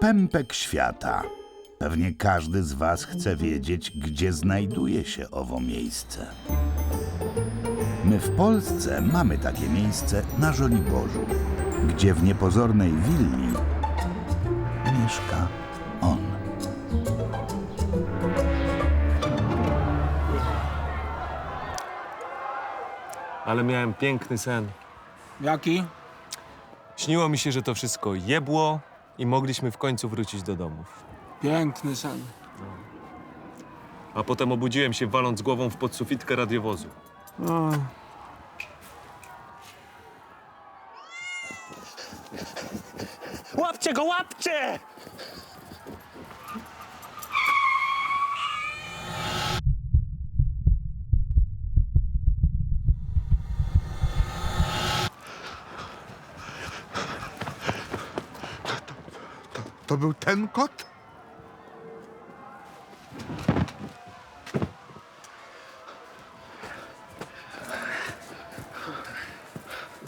Pępek świata. Pewnie każdy z Was chce wiedzieć, gdzie znajduje się owo miejsce. My w Polsce mamy takie miejsce na Żoliborzu, gdzie w niepozornej willi mieszka on. Ale miałem piękny sen. Jaki? Śniło mi się, że to wszystko jebło i mogliśmy w końcu wrócić do domów. Piękny sen. A potem obudziłem się waląc głową w podsufitkę radiowozu. Łapcie go, łapcie! To był ten kot?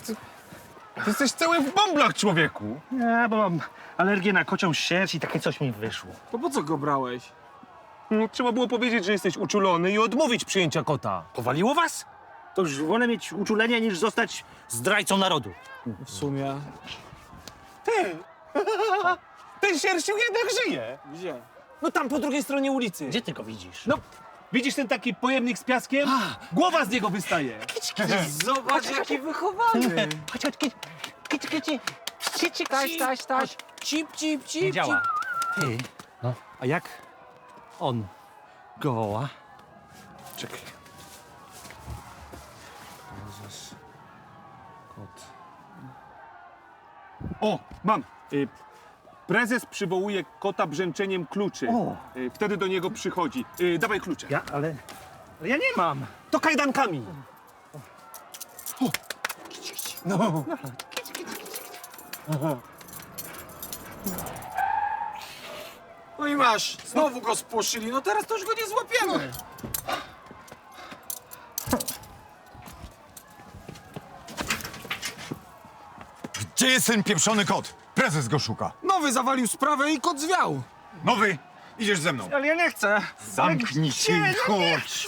Ty jesteś cały w bąblach, człowieku! Nie, bo mam alergię na kocią sierść i takie coś mi wyszło. To po co go brałeś? No, trzeba było powiedzieć, że jesteś uczulony i odmówić przyjęcia kota. Powaliło was? To już wolę mieć uczulenie niż zostać zdrajcą narodu. W sumie. Ten sierściu jednak żyje! Gdzie? No tam po drugiej stronie ulicy. Gdzie ty go widzisz? No, widzisz ten taki pojemnik z piaskiem? Głowa z niego wystaje. Zobacz, jaki wychowany. Chodź, chodź, kici, kici, kici. Kici, Taś, taś, taś. Cip, cip, cip, Nie działa. cip. Ty, no, a jak on goła? Czekaj. Prezes. Kot. O, mam. Y, prezes przywołuje kota brzęczeniem kluczy. O. Y, wtedy do niego przychodzi. Y, dawaj klucze. Ja, ale, ale ja nie mam. To kajdankami. No. No i masz, znowu go spłoszyli, no teraz to już go nie złapiemy. Gdzie jest ten pieprzony kot? Prezes go szuka. Nowy zawalił sprawę i kot zwiał. Nowy, idziesz ze mną. Ale ja nie chcę. Zamknij się i chodź.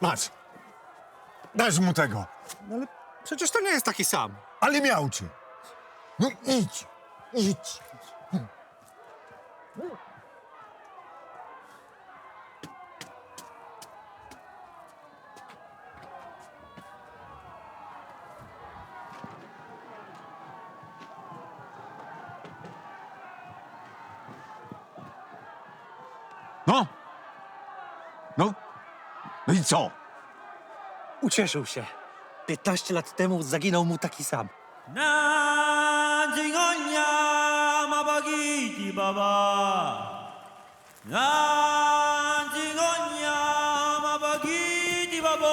Masz. Dasz mu tego. Przecież to nie jest taki sam. Ale miał cię. No idź. Idź. No! No! No i co? Ucieszył się. 15 lat temu zaginął mu taki sam. 난징언야 마박이지 바바 난징언야 마박이지 바보